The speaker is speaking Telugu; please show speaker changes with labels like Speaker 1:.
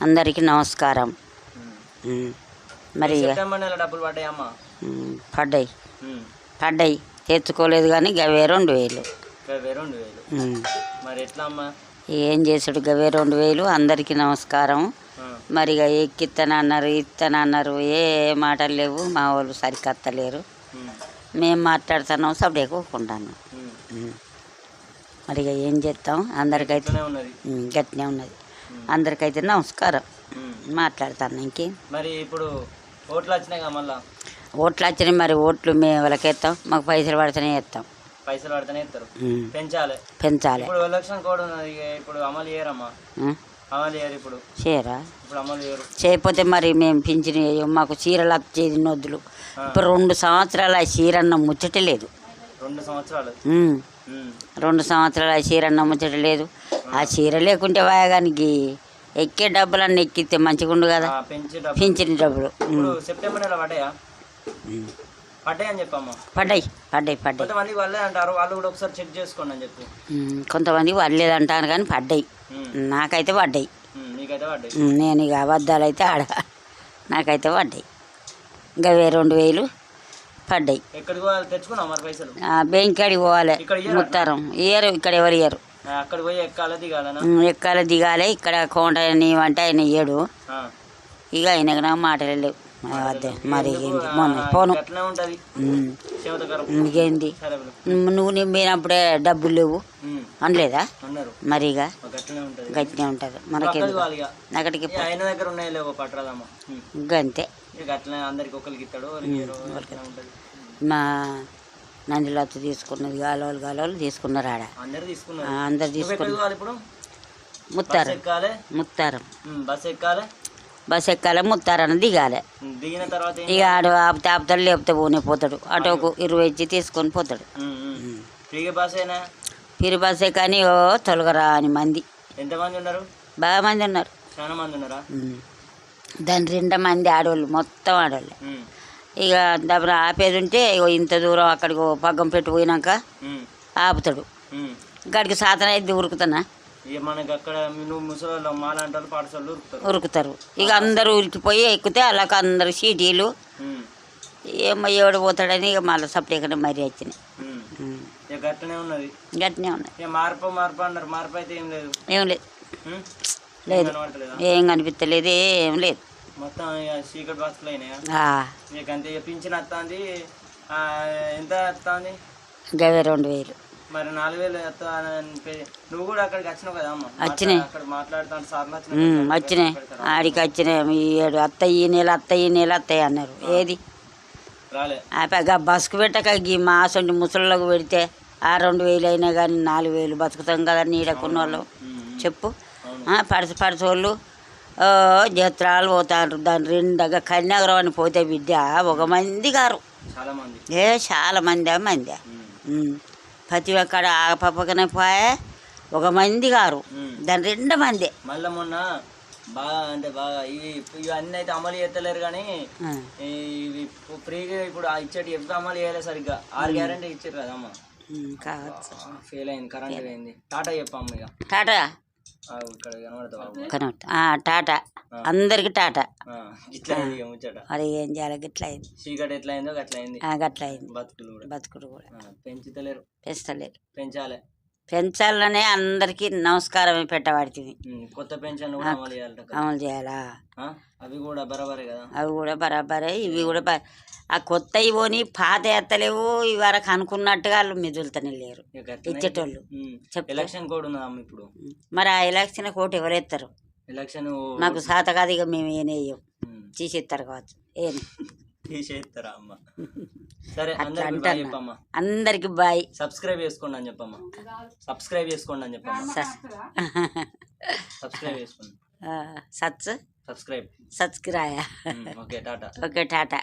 Speaker 1: అందరికీ నమస్కారం. మరి పడ్డాయి. పడ్డాయి. తెచ్చుకోలేదు కానీ గవే రెండు వేలు. ఏం చేసుడు గవే రెండు వేలు. అందరికీ నమస్కారం. మరి ఎక్కిత్తనన్నారు ఇత్తనన్నారు ఏ మాటలు లేవు. మా వాళ్ళు సరికత్తలేరు మేము మాట్లాడుతున్నాం సప్పుడు ఎక్కువకుంటాను
Speaker 2: ఉమ్.
Speaker 1: మరి ఇక ఏం చేస్తాం అందరికైతే గట్టినే ఉన్నది. అందరికైతే నమస్కారం. మాట్లాడతాను ఇంకేం.
Speaker 2: మరి ఇప్పుడు ఓట్లు వచ్చినాయి కదా మళ్ళా?
Speaker 1: ఓట్లు వచ్చినాయి మరి ఓట్లు మేము వాళ్ళకి వేస్తాం మాకు పైసలు పడితేనే వేస్తాం
Speaker 2: పైసలు పడితేనే ఇస్తారు పెంచాలి.
Speaker 1: పెంచాలి.
Speaker 2: ఇప్పుడు ఎలక్షన్ కోడ్ ఉన్నది ఇప్పుడు అమలు చేయరమ్మా? అమలు చేయరు ఇప్పుడు.
Speaker 1: చేయరా?
Speaker 2: ఇప్పుడు అమలు చేయరు.
Speaker 1: చేయకపోతే మరి మేము పింఛన్ వేయం. మాకు చీరలు వచ్చేది నొద్దులు. ఇప్పుడు రెండు సంవత్సరాలు ఆ చీరన్న ముచ్చట లేదు.
Speaker 2: రెండు సంవత్సరాలు.
Speaker 1: రెండు సంవత్సరాలు ఆ చీరన్న ముచ్చట లేదు. ఆ చీర లేకుంటే వాయగానికి ఎక్కే డబ్బులన్నీ ఎక్కితే మంచిగా ఉండు కదా.
Speaker 2: ఆ, పెంచి డబ్బులు. సెప్టెంబర్ నెల పడ్డాయా. పడ్డాయి అని చెప్పమ్మా.
Speaker 1: పడ్డాయి పడ్డాయి పడ్డాయి.
Speaker 2: కొంతమంది వాళ్ళే అంటారు వాళ్ళు కూడా ఒకసారి చెక్ చేసుకోండి అని చెప్పు.
Speaker 1: ఉమ్, కొంతమంది పడలేదంటాను కానీ పడ్డాయి. నాకైతే పడ్డాయి. నేను ఇక అబద్ధాలు అయితే ఆడ నాకైతే పడ్డాయి. ఇంకా రెండు వేలు పడ్డాయి. బ్యాంక్ కాడికి పోవాలి? ముత్తారం. ఇయ్యరు ఇక్కడ ఎవరు ఇయ్యరు?
Speaker 2: పోయి ఎక్కాల దిగాలనా?
Speaker 1: ఎక్కాలి దిగాలి. ఇక్కడ కోంట అంటే ఆయన ఇయ్యడు. ఇక ఆయనకు నాకు మాటలు లేవు. ఆ, అదే మరి? ఏంది? మొన్న పోను. ఇంకేంది నువ్వు నేను పోయినప్పుడే డబ్బులు లేవు. అనలేదా? మరి ఇక
Speaker 2: అట్లనే ఉంటది.
Speaker 1: గట్టినే ఉంటుంది.
Speaker 2: అక్కడికి
Speaker 1: మనకెందుకు
Speaker 2: పోవాలి ఇక.
Speaker 1: అక్కడికి
Speaker 2: ఇక ఆయన దగ్గర ఉన్నాయి లేవో పట్టరాదమ్మ. ఉమ్.
Speaker 1: గంతే
Speaker 2: ఇక అట్లనే అందరికి ఒకరికి ఇస్తాడు ఒకరికి ఇయ్యరు, అట్లనే ఉంటది.
Speaker 1: మా నందిలత్త తీసుకున్నది గాలోలు గాలోలు తీసుకున్నారు ఆడ.
Speaker 2: అందరు తీసుకున్నారు. బస్
Speaker 1: ముత్తారం. ముత్తారం.
Speaker 2: బస్ ఎక్కాలి
Speaker 1: బస్ ఎక్కాలి ముత్తారం దిగాలి
Speaker 2: దిగిన తర్వాత
Speaker 1: ఇక ఆడు ఆపితే ఆపుతాడు లేకపోతే పోనే పోతాడు. ఆటోకు ఇరవై ఇచ్చి తీసుకొని పోతాడు. పిరి బస్సే కానీ ఓ తొలగరా అని మంది.
Speaker 2: ఎంతమంది ఉన్నారు?
Speaker 1: బాగా మంది ఉన్నారు.
Speaker 2: చాలా మంది ఉన్నారా.
Speaker 1: దాని రెండు మంది ఆడవాళ్ళు మొత్తం ఆడవాళ్ళు ఇక దబ్బర ఆపేది ఉంటే ఇంత దూరం అక్కడికి పగ్గం పెట్టి పోయినాక ఆపుతాడు. గడికి సాతన అయితే ఉరుకుతానా?
Speaker 2: ఇక మనకి అక్కడ నువ్వు ముసలి మాలాంటారు పాఠశాలలు ఉరుకుతారు.
Speaker 1: ఇక అందరూ ఉరికిపోయి ఎక్కితే అలాగ అందరు సీటీలు. ఏమో ఎవడు పోతాడని ఇక మళ్ళీ సపరేట్గా మరీ వచ్చినాయి.
Speaker 2: గట్టనే ఉన్నది. మార్పు మార్పు అన్నారు. మార్పు అయితే ఏం లేదు.
Speaker 1: ఏం లేదు? లేదు.
Speaker 2: ఏం
Speaker 1: కనిపించలేదు ఏం లేదు.
Speaker 2: మొత్తం అయినాయా అంతే పింఛన్ వస్తుంది. ఎంత వస్తుంది?
Speaker 1: గవే రెండు వేలు.
Speaker 2: మరి నాలుగు వేలు నువ్వు కూడా అక్కడికి వచ్చినావు కదా అమ్మ?
Speaker 1: వచ్చినాయి.
Speaker 2: అక్కడ మాట్లాడుతాను
Speaker 1: వచ్చినాయి. ఆడికి వచ్చినాయి. ఏడు అత్త ఈ నెల అత్త ఈ నెల అత్తయ్య అన్నారు. ఏది?
Speaker 2: రాలే.
Speaker 1: బస్కు పెట్టక ఈ మాసంటి ముసళ్ళకు పెడితే ఆ రెండు వేలు అయినా కానీ నాలుగు వేలు బతుకుతాం కదా నీడకున్న వాళ్ళు చెప్పు. ఆ, పడస పడసోళ్ళు జత్రాలు పోతారు. దాని రెండగా కన్యాగరం అని పోతే బిడ్డ ఒక మంది గారు.
Speaker 2: చాలా మంది
Speaker 1: ఏ చాలా మంది మంది. ప్రతి ఒక్కడ ఆ పప్పకనే పోయే ఒక మంది గారు. దాని రెండు మంది.
Speaker 2: మళ్ళా మొన్న బాగా అంటే బాగా ఇవి ఇవి అన్ని అయితే అమలు చేస్తలేరు కానీ ఇవి ఫ్రీగా ఇప్పుడు ఆ ఇచ్చేటి ఎప్పుడు అమలు చేయలేదు సరిగ్గా. ఆరు గ్యారంటీ ఇచ్చారు కదా అమ్మ
Speaker 1: ఉమ్, కావచ్చు
Speaker 2: ఫెయిల్ అయింది కరెంట్ పోయింది. టాటా చెప్పమ్మ ఇక.
Speaker 1: టాటా?
Speaker 2: కనబడతా.
Speaker 1: టాటా. అందరికి టాటా. మరి ఏం చేయాలి? గిట్ల అయింది
Speaker 2: చీకటి ఎట్లా అయిందో అట్లా అయింది
Speaker 1: ఆ, గట్ల అయింది
Speaker 2: బతుకులు కూడా.
Speaker 1: బతుకుడు కూడా.
Speaker 2: పెంచుతలేరు.
Speaker 1: పెంచలేరు.
Speaker 2: పెంచాలి.
Speaker 1: పెంచాలనే అందరికీ నమస్కారమే పెట్టబడుతుంది.
Speaker 2: కొత్త పెన్షన్ కూడా అమలు
Speaker 1: చేయాలా
Speaker 2: అవి కూడా బరాబరే కదా?
Speaker 1: అవి కూడా బరాబరే ఇవి కూడా ఆ కొత్త ఇవోని పాత ఎత్తలేవు ఇవరకు అనుకున్నట్టుగా వాళ్ళు మిదులుతనే లేరు. ఇచ్చేటోళ్ళు.
Speaker 2: ఎలక్షన్ కోడ్ ఇప్పుడు?
Speaker 1: మరి ఆ ఎలక్షన్ కోటి ఎవరెత్తారు?
Speaker 2: ఎలక్షన్
Speaker 1: మాకు సాత కాదు ఇక మేము ఏనేయం తీసిస్తారు కావచ్చు. ఏం
Speaker 2: తీసేస్తారా అమ్మ? సరే
Speaker 1: అట్లా
Speaker 2: అందరికి బాయ్
Speaker 1: అంటాను
Speaker 2: చెప్పమ్మా.
Speaker 1: అందరికి బాయ్
Speaker 2: సబ్స్క్రైబ్ చేసుకోండి అని చెప్పమ్మా. సబ్స్క్రైబ్ చేసుకోండి అని చెప్పమ్మా. సబ్స్క్రైబ్ చేసుకోండి.
Speaker 1: Such
Speaker 2: subscribe um, okay Tata.
Speaker 1: Okay Tata.